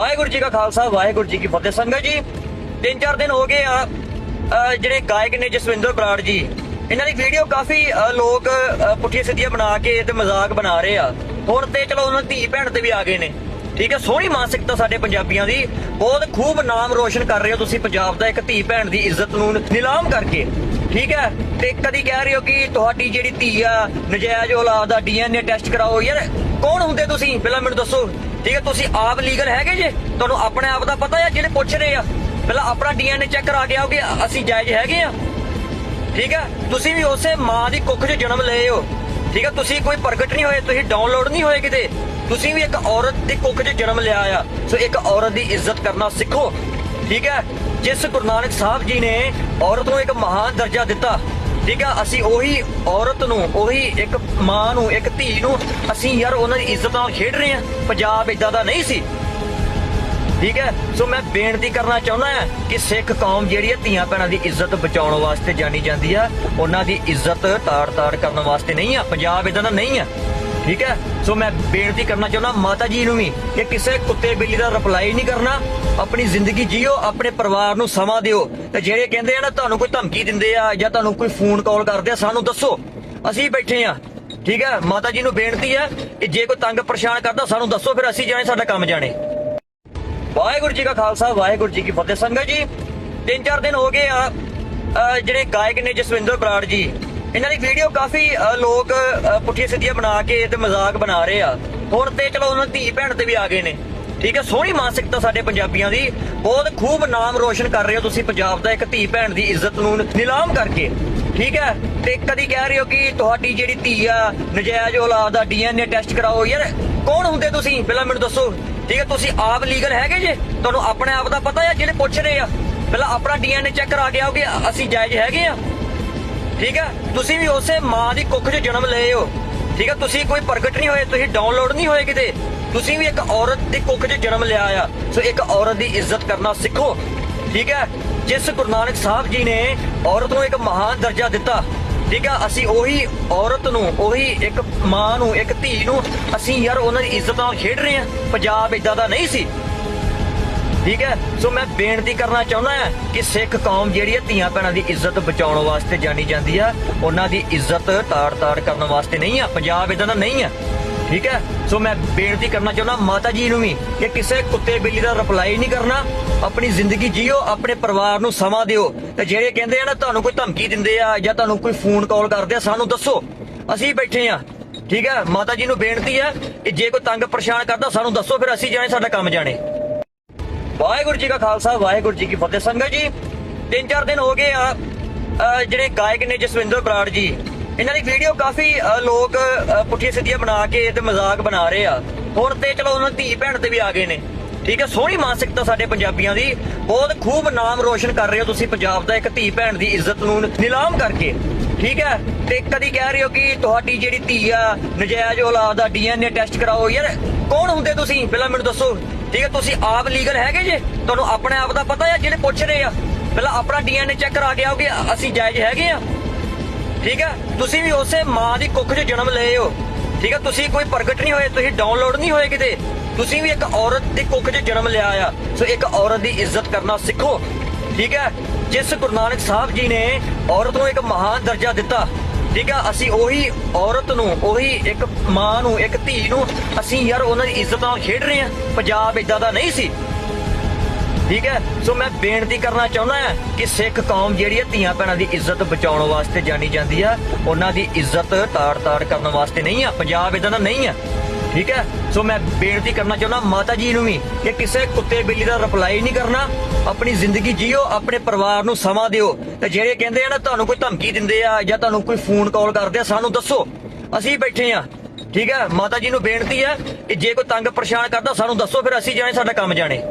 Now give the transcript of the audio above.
ਵਾਹਿਗੁਰੂ ਜੀ ਕਾ ਖਾਲਸਾ, ਵਾਹਿਗੁਰੂ ਜੀ ਕੀ ਫਤਿਹ। ਸੰਗਤ ਜੀ, ਤਿੰਨ ਚਾਰ ਦਿਨ ਹੋ ਗਏ ਆ ਜਿਹੜੇ ਗਾਇਕ ਨੇ ਜਸਵਿੰਦਰ ਬਰਾੜ ਜੀ, ਇਹਨਾਂ ਦੀ ਵੀਡੀਓ ਕਾਫੀ ਲੋਕ ਪੁੱਠੀਆਂ ਸਿੱਧੀਆਂ ਬਣਾ ਕੇ ਤੇ ਮਜ਼ਾਕ ਬਣਾ ਰਹੇ ਆ। ਹੁਣ ਤੇ ਚਲੋ ਉਹਨਾਂ ਦੀ ਧੀ ਭੈਣ ਤੇ ਵੀ ਆ ਗਏ ਨੇ। ਠੀਕ ਹੈ ਸੋਹਣੀ ਮਾਨਸਿਕਤਾ ਸਾਡੇ ਪੰਜਾਬੀਆਂ ਦੀ। ਬਹੁਤ ਖੂਬ ਨਾਮ ਰੋਸ਼ਨ ਕਰ ਰਹੇ ਹੋ ਤੁਸੀਂ ਪੰਜਾਬ ਦਾ ਇੱਕ ਧੀ ਭੈਣ ਦੀ ਇੱਜ਼ਤ ਨੂੰ ਨਿਲਾਮ ਕਰਕੇ। ਠੀਕ ਹੈ ਤੇ ਕਦੀ ਕਹਿ ਰਹੇ ਹੋ ਕਿ ਤੁਹਾਡੀ ਜਿਹੜੀ ਧੀ ਆ, ਨਜਾਇਜ਼ ਔਲਾਦ ਦਾ ਡੀਐਨਏ ਟੈਸਟ ਕਰਾਓ। ਯਾਰ, ਕੌਣ ਹੁੰਦੇ ਤੁਸੀਂ? ਪਹਿਲਾਂ ਮੈਨੂੰ ਦੱਸੋ। ਠੀਕ ਹੈ, ਤੁਸੀਂ ਆਪ ਲੀਗਲ ਹੈਗੇ ਜੇ? ਤੁਹਾਨੂੰ ਆਪਣੇ ਆਪ ਦਾ ਪਤਾ ਆ ਜਿਹੜੇ ਪੁੱਛ ਰਹੇ ਆ? ਪਹਿਲਾਂ ਆਪਣਾ ਡੀਐਨਏ ਚੈੱਕ ਕਰਾ ਕੇ ਆਓਗੇ ਅਸੀਂ ਜਾਇਜ਼ ਹੈਗੇ ਆ। ਠੀਕ ਹੈ, ਤੁਸੀਂ ਵੀ ਉਸੇ ਮਾਂ ਦੀ ਕੁੱਖ 'ਚ ਜਨਮ ਲਏ ਹੋ। ਠੀਕ ਹੈ, ਤੁਸੀਂ ਕੋਈ ਪ੍ਰਗਟ ਨਹੀਂ ਹੋਏ, ਤੁਸੀਂ ਡਾਊਨਲੋਡ ਨਹੀਂ ਹੋਏ ਕਿਤੇ। ਤੁਸੀਂ ਵੀ ਇੱਕ ਔਰਤ ਦੀ ਕੁੱਖ 'ਚ ਜਨਮ ਲਿਆ ਆ। ਸੋ ਇੱਕ ਔਰਤ ਦੀ ਇੱਜ਼ਤ ਕਰਨਾ ਸਿੱਖੋ। ਠੀਕ ਹੈ, ਜਿਸ ਗੁਰੂ ਨਾਨਕ ਸਾਹਿਬ ਜੀ ਨੇ ਔਰਤ ਨੂੰ ਇੱਕ ਮਹਾਨ ਦਰਜਾ ਦਿੱਤਾ। ਠੀਕ ਹੈ ਅਸੀਂ ਉਹੀ ਔਰਤ ਨੂੰ, ਉਹੀ ਇੱਕ ਮਾਂ ਨੂੰ, ਇੱਕ ਧੀ ਨੂੰ ਅਸੀਂ ਯਾਰ ਉਹਨਾਂ ਦੀ ਇੱਜ਼ਤ ਨਾਲ ਖੇਡ ਰਹੇ ਹਾਂ। ਪੰਜਾਬ ਇਦਾਂ ਦਾ ਨਹੀਂ ਸੀ। ਠੀਕ ਹੈ? ਸੋ ਮੈਂ ਬੇਨਤੀ ਕਰਨਾ ਚਾਹੁੰਦਾ ਹਾਂ ਕਿ ਸਿੱਖ ਕੌਮ ਜਿਹੜੀ ਹੈ ਧੀਆਂ ਭੈਣਾਂ ਦੀ ਇੱਜ਼ਤ ਬਚਾਉਣ ਵਾਸਤੇ ਜਾਣੀ ਜਾਂਦੀ ਆ ਉਹਨਾਂ ਦੀ ਇੱਜ਼ਤ ਤਾੜ-ਤਾੜ ਕਰਨ ਵਾਸਤੇ ਨਹੀਂ ਆ। ਪੰਜਾਬ ਇਦਾਂ ਦਾ ਨਹੀਂ ਆ। ਠੀਕ ਹੈ? ਸੋ ਮੈਂ ਬੇਨਤੀ ਕਰਨਾ ਚਾਹੁੰਦਾ ਮਾਤਾ ਜੀ ਨੂੰ ਵੀ ਕਿ ਕਿਸੇ ਕੁੱਤੇ ਬਿੱਲੀ ਦਾ ਰਿਪਲਾਈ ਨਹੀਂ ਕਰਨਾ। ਆਪਣੀ ਜ਼ਿੰਦਗੀ ਜੀਓ, ਆਪਣੇ ਪਰਿਵਾਰ ਨੂੰ ਸਮਾਂ ਦਿਓ। ਤੇ ਜਿਹੜੇ ਕਹਿੰਦੇ ਆ ਨਾ, ਤੁਹਾਨੂੰ ਕੋਈ ਧਮਕੀ ਦਿੰਦੇ ਆ ਜਾਂ ਤੁਹਾਨੂੰ ਕੋਈ ਫੋਨ ਕਾਲ ਕਰਦੇ ਆ, ਸਾਨੂੰ ਦੱਸੋ। ਅਸੀਂ ਬੈਠੇ ਆ। ਠੀਕ ਹੈ? ਮਾਤਾ ਜੀ ਨੂੰ ਬੇਨਤੀ ਹੈ ਕਿ ਜੇ ਕੋਈ ਤੰਗ ਪਰੇਸ਼ਾਨ ਕਰਦਾ, ਸਾਨੂੰ ਦੱਸੋ, ਫਿਰ ਅਸੀਂ ਜਾਣੇ ਸਾਡਾ ਕੰਮ ਜਾਣੇ। ਵਾਹਿਗੁਰੂ ਜੀ ਕਾ ਖਾਲਸਾ, ਵਾਹਿਗੁਰੂ ਜੀ ਕੀ ਫਤਿਹ। ਸੰਗਤ ਜੀ ਤਿੰਨ ਚਾਰ ਦਿਨ ਹੋ ਗਏ ਆ ਜਿਹੜੇ ਗਾਇਕ ਨੇ ਜਸਵਿੰਦਰ ਬਰਾੜ ਜੀ। ਇਹਨਾਂ ਦੀ ਵੀਡੀਓ ਕਾਫੀ ਲੋਕ ਅ, ਪੁੱਠੀਆਂ ਸਿੱਧੀਆਂ ਬਣਾ ਕੇ ਤੇ ਮਜ਼ਾਕ ਬਣਾ ਰਹੇ ਆ। ਹੁਣ ਤੇ ਚਲੋ ਉਹਨਾਂ ਦੀ ਧੀ ਭੈਣ ਤੇ ਵੀ ਆ ਗਏ ਨੇ। ਠੀਕ ਹੈ ਸੋਹਣੀ ਮਾਨਸਿਕਤਾ ਸਾਡੇ ਪੰਜਾਬੀਆਂ ਦੀ। ਬਹੁਤ ਖੂਬ ਨਾਮ ਰੋਸ਼ਨ ਕਰ ਰਹੇ ਹੋ ਤੁਸੀਂ ਪੰਜਾਬ ਦਾ ਇੱਕ ਧੀ ਭੈਣ ਦੀ ਇੱਜ਼ਤ ਨੂੰ ਨਿਲਾਮ ਕਰਕੇ। ਠੀਕ ਹੈ ਤੇ ਕਦੀ ਕਹਿ ਰਹੇ ਹੋ ਕਿ ਤੁਹਾਡੀ ਜਿਹੜੀ ਧੀ ਆ ਨਜਾਇਜ਼ ਔਲਾਦ ਦਾ ਡੀਐਨਏ ਟੈਸਟ ਕਰਾਓ। ਯਾਰ ਕੌਣ ਹੁੰਦੇ ਤੁਸੀਂ? ਪਹਿਲਾਂ ਮੈਨੂੰ ਦੱਸੋ। ਠੀਕ ਹੈ ਤੁਸੀਂ ਆਪ ਲੀਗਲ ਹੈਗੇ ਜੇ? ਤੁਹਾਨੂੰ ਆਪਣੇ ਆਪ ਦਾ ਪਤਾ ਆ ਜਿਹੜੇ ਪੁੱਛ ਰਹੇ ਆ? ਪਹਿਲਾਂ ਆਪਣਾ ਡੀਐਨਏ ਚੈੱਕ ਕਰਾ ਕੇ ਆਓਗੇ ਅਸੀਂ ਜਾਇਜ਼ ਹੈਗੇ ਆ? ਠੀਕ ਹੈ ਤੁਸੀਂ ਵੀ ਉਸੇ ਮਾਂ ਦੀ ਕੁੱਖ 'ਚ ਜਨਮ ਲਏ ਹੋ। ਠੀਕ ਹੈ ਤੁਸੀਂ ਕੋਈ ਪ੍ਰਗਟ ਨਹੀਂ ਹੋਏ, ਤੁਸੀਂ ਡਾਊਨਲੋਡ ਨਹੀਂ ਹੋਏ ਕਿਤੇ। ਤੁਸੀਂ ਵੀ ਇੱਕ ਔਰਤ ਦੀ ਕੁੱਖ 'ਚ ਜਨਮ ਲਿਆ ਆ। ਸੋ ਇੱਕ ਔਰਤ ਦੀ ਇੱਜ਼ਤ ਕਰਨਾ ਸਿੱਖੋ। ਠੀਕ ਹੈ ਜਿਸ ਗੁਰੂ ਨਾਨਕ ਸਾਹਿਬ ਜੀ ਨੇ ਔਰਤ ਨੂੰ ਇੱਕ ਮਹਾਨ ਦਰਜਾ ਦਿੱਤਾ। ਠੀਕ ਹੈ ਅਸੀਂ ਉਹੀ ਔਰਤ ਨੂੰ, ਉਹੀ ਇੱਕ ਮਾਂ ਨੂੰ, ਇੱਕ ਧੀ ਨੂੰ ਅਸੀਂ ਯਾਰ ਉਹਨਾਂ ਦੀ ਇੱਜ਼ਤ ਨਾਲ ਖੇਡ ਰਹੇ ਹਾਂ। ਪੰਜਾਬ ਇਦਾਂ ਦਾ ਨਹੀਂ ਸੀ। ਠੀਕ ਹੈ? ਸੋ ਮੈਂ ਬੇਨਤੀ ਕਰਨਾ ਚਾਹੁੰਦਾ ਹਾਂ ਕਿ ਸਿੱਖ ਕੌਮ ਜਿਹੜੀ ਹੈ ਧੀਆਂ ਭੈਣਾਂ ਦੀ ਇੱਜ਼ਤ ਬਚਾਉਣ ਵਾਸਤੇ ਜਾਣੀ ਜਾਂਦੀ ਆ, ਉਹਨਾਂ ਦੀ ਇੱਜ਼ਤ ਤਾੜ-ਤਾੜ ਕਰਨ ਵਾਸਤੇ ਨਹੀਂ ਆ, ਪੰਜਾਬ ਇਦਾਂ ਦਾ ਨਹੀਂ ਆ। ਠੀਕ ਹੈ? ਸੋ ਮੈਂ ਬੇਨਤੀ ਕਰਨਾ ਚਾਹੁੰਦਾ ਮਾਤਾ ਜੀ ਨੂੰ ਵੀ ਕਿ ਕਿਸੇ ਕੁੱਤੇ ਬਿੱਲੀ ਦਾ ਰਿਪਲਾਈ ਨਹੀਂ ਕਰਨਾ, ਆਪਣੀ ਜ਼ਿੰਦਗੀ ਜੀਓ, ਆਪਣੇ ਪਰਿਵਾਰ ਨੂੰ ਸਮਾਂ ਦਿਓ। ਤੇ ਜਿਹੜੇ ਕਹਿੰਦੇ ਆ ਨਾ, ਤੁਹਾਨੂੰ ਕੋਈ ਧਮਕੀ ਦਿੰਦੇ ਆ ਜਾਂ ਤੁਹਾਨੂੰ ਕੋਈ ਫੋਨ ਕਾਲ ਕਰਦੇ ਆ, ਸਾਨੂੰ ਦੱਸੋ। ਅਸੀਂ ਬੈਠੇ ਆ। ਠੀਕ ਹੈ? ਮਾਤਾ ਜੀ ਨੂੰ ਬੇਨਤੀ ਹੈ ਕਿ ਜੇ ਕੋਈ ਤੰਗ ਪਰੇਸ਼ਾਨ ਕਰਦਾ, ਸਾਨੂੰ ਦੱਸੋ, ਫਿਰ ਅਸੀਂ ਜਾਣੇ, ਸਾਡਾ ਕੰਮ ਜਾਣੇ। ਵਾਹਿਗੁਰੂ ਜੀ ਕਾ ਖਾਲਸਾ, ਵਾਹਿਗੁਰੂ ਜੀ ਕੀ ਫਤਿਹ। ਸੰਗਤ ਜੀ, ਤਿੰਨ ਚਾਰ ਦਿਨ ਹੋ ਗਏ ਆ ਜਿਹੜੇ ਗਾਇਕ ਨੇ ਜਸਵਿੰਦਰ ਬਰਾੜ ਜੀ, ਇਹਨਾਂ ਦੀ ਵੀਡੀਓ ਕਾਫੀ ਲੋਕ ਪੁੱਠੀਆਂ ਸਿੱਧੀਆਂ ਬਣਾ ਕੇ ਤੇ ਮਜ਼ਾਕ ਬਣਾ ਰਹੇ ਆ। ਹੁਣ ਤੇ ਚਲੋ ਉਹਨਾਂ ਧੀ ਭੈਣ ਤੇ ਵੀ ਆ ਗਏ ਨੇ। ਠੀਕ ਹੈ, ਸੋਹਣੀ ਮਾਨਸਿਕਤਾ ਸਾਡੇ ਪੰਜਾਬੀਆਂ ਦੀ। ਬਹੁਤ ਖੂਬ ਨਾਮ ਰੋਸ਼ਨ ਕਰ ਰਹੇ ਹੋ ਤੁਸੀਂ ਪੰਜਾਬ ਦਾ ਇੱਕ ਧੀ ਭੈਣ ਦੀ ਇੱਜ਼ਤ ਨੂੰ ਨਿਲਾਮ ਕਰਕੇ। ਠੀਕ ਹੈ, ਤੇ ਕਦੀ ਕਹਿ ਰਹੇ ਹੋ ਕਿ ਤੁਹਾਡੀ ਜਿਹੜੀ ਧੀ ਆ, ਨਜਾਇਜ਼ ਔਲਾਦ ਦਾ ਡੀਐਨਏ ਟੈਸਟ ਕਰਾਓ। ਯਾਰ, ਕੌਣ ਹੁੰਦੇ ਤੁਸੀਂ? ਪਹਿਲਾਂ ਮੈਨੂੰ ਦੱਸੋ। ਠੀਕ ਹੈ, ਤੁਸੀਂ ਆਪ ਲੀਗਲ ਹੈਗੇ ਜੇ? ਤੁਹਾਨੂੰ ਆਪਣੇ ਆਪ ਦਾ ਪਤਾ ਆ ਜਿਹੜੇ ਪੁੱਛ ਰਹੇ ਆ? ਪਹਿਲਾਂ ਆਪਣਾ ਡੀਐਨਏ ਚੈੱਕ ਕਰਾ ਕੇ ਆਓਗੇ ਅਸੀਂ ਜਾਇਜ਼ ਹੈਗੇ ਆ। ਠੀਕ ਹੈ, ਤੁਸੀਂ ਵੀ ਉਸੇ ਮਾਂ ਦੀ ਕੁੱਖ 'ਚ ਜਨਮ ਲਏ ਹੋ। ਠੀਕ ਹੈ, ਤੁਸੀਂ ਕੋਈ ਪ੍ਰਗਟ ਨਹੀਂ ਹੋਏ, ਤੁਸੀਂ ਡਾਊਨਲੋਡ ਨਹੀਂ ਹੋਏ ਕਿਤੇ। ਤੁਸੀਂ ਵੀ ਇੱਕ ਔਰਤ ਦੀ ਕੁੱਖ 'ਚ ਜਨਮ ਲਿਆ ਆ। ਸੋ ਇੱਕ ਔਰਤ ਦੀ ਇੱਜ਼ਤ ਕਰਨਾ ਸਿੱਖੋ। ਠੀਕ ਹੈ, ਜਿਸ ਗੁਰੂ ਨਾਨਕ ਸਾਹਿਬ ਜੀ ਨੇ ਔਰਤ ਨੂੰ ਇੱਕ ਮਹਾਨ ਦਰਜਾ ਦਿੱਤਾ ਠੀਕ ਹੈ ਅਸੀਂ ਉਹੀ ਔਰਤ ਨੂੰ, ਉਹੀ ਇੱਕ ਮਾਂ ਨੂੰ, ਇੱਕ ਧੀ ਨੂੰ ਅਸੀਂ ਯਾਰ ਉਹਨਾਂ ਦੀ ਇੱਜ਼ਤ ਨਾਲ ਖੇਡ ਰਹੇ ਹਾਂ ਪੰਜਾਬ ਇਦਾਂ ਦਾ ਨਹੀਂ ਸੀ। ਠੀਕ ਹੈ ਸੋ ਮੈਂ ਬੇਨਤੀ ਕਰਨਾ ਚਾਹੁੰਦਾ ਹਾਂ ਕਿ ਸਿੱਖ ਕੌਮ ਜਿਹੜੀ ਹੈ ਧੀਆਂ ਭੈਣਾਂ ਦੀ ਇੱਜ਼ਤ ਬਚਾਉਣ ਵਾਸਤੇ ਜਾਣੀ ਜਾਂਦੀ ਆ, ਉਹਨਾਂ ਦੀ ਇੱਜ਼ਤ ਤਾੜ-ਤਾੜ ਕਰਨ ਵਾਸਤੇ ਨਹੀਂ ਆ, ਪੰਜਾਬ ਇਦਾਂ ਦਾ ਨਹੀਂ ਆ। ਠੀਕ ਹੈ? ਸੋ ਮੈਂ ਬੇਨਤੀ ਕਰਨਾ ਚਾਹੁੰਦਾ ਮਾਤਾ ਜੀ ਨੂੰ ਵੀ ਕਿ ਕਿਸੇ ਕੁੱਤੇ ਬਿੱਲੀ ਦਾ ਰਿਪਲਾਈ ਨਹੀਂ ਕਰਨਾ। ਆਪਣੀ ਜ਼ਿੰਦਗੀ ਜੀਓ, ਆਪਣੇ ਪਰਿਵਾਰ ਨੂੰ ਸਮਾਂ ਦਿਓ। ਤੇ ਜਿਹੜੇ ਕਹਿੰਦੇ ਆ ਨਾ, ਤੁਹਾਨੂੰ ਕੋਈ ਧਮਕੀ ਦਿੰਦੇ ਆ ਜਾਂ ਤੁਹਾਨੂੰ ਕੋਈ ਫੋਨ ਕਾਲ ਕਰਦੇ ਆ, ਸਾਨੂੰ ਦੱਸੋ। ਅਸੀਂ ਬੈਠੇ ਆ। ਠੀਕ ਹੈ? ਮਾਤਾ ਜੀ ਨੂੰ ਬੇਨਤੀ ਹੈ ਕਿ ਜੇ ਕੋਈ ਤੰਗ ਪਰੇਸ਼ਾਨ ਕਰਦਾ, ਸਾਨੂੰ ਦੱਸੋ, ਫਿਰ ਅਸੀਂ ਜਾਣੇ, ਸਾਡਾ ਕੰਮ ਜਾਣੇ।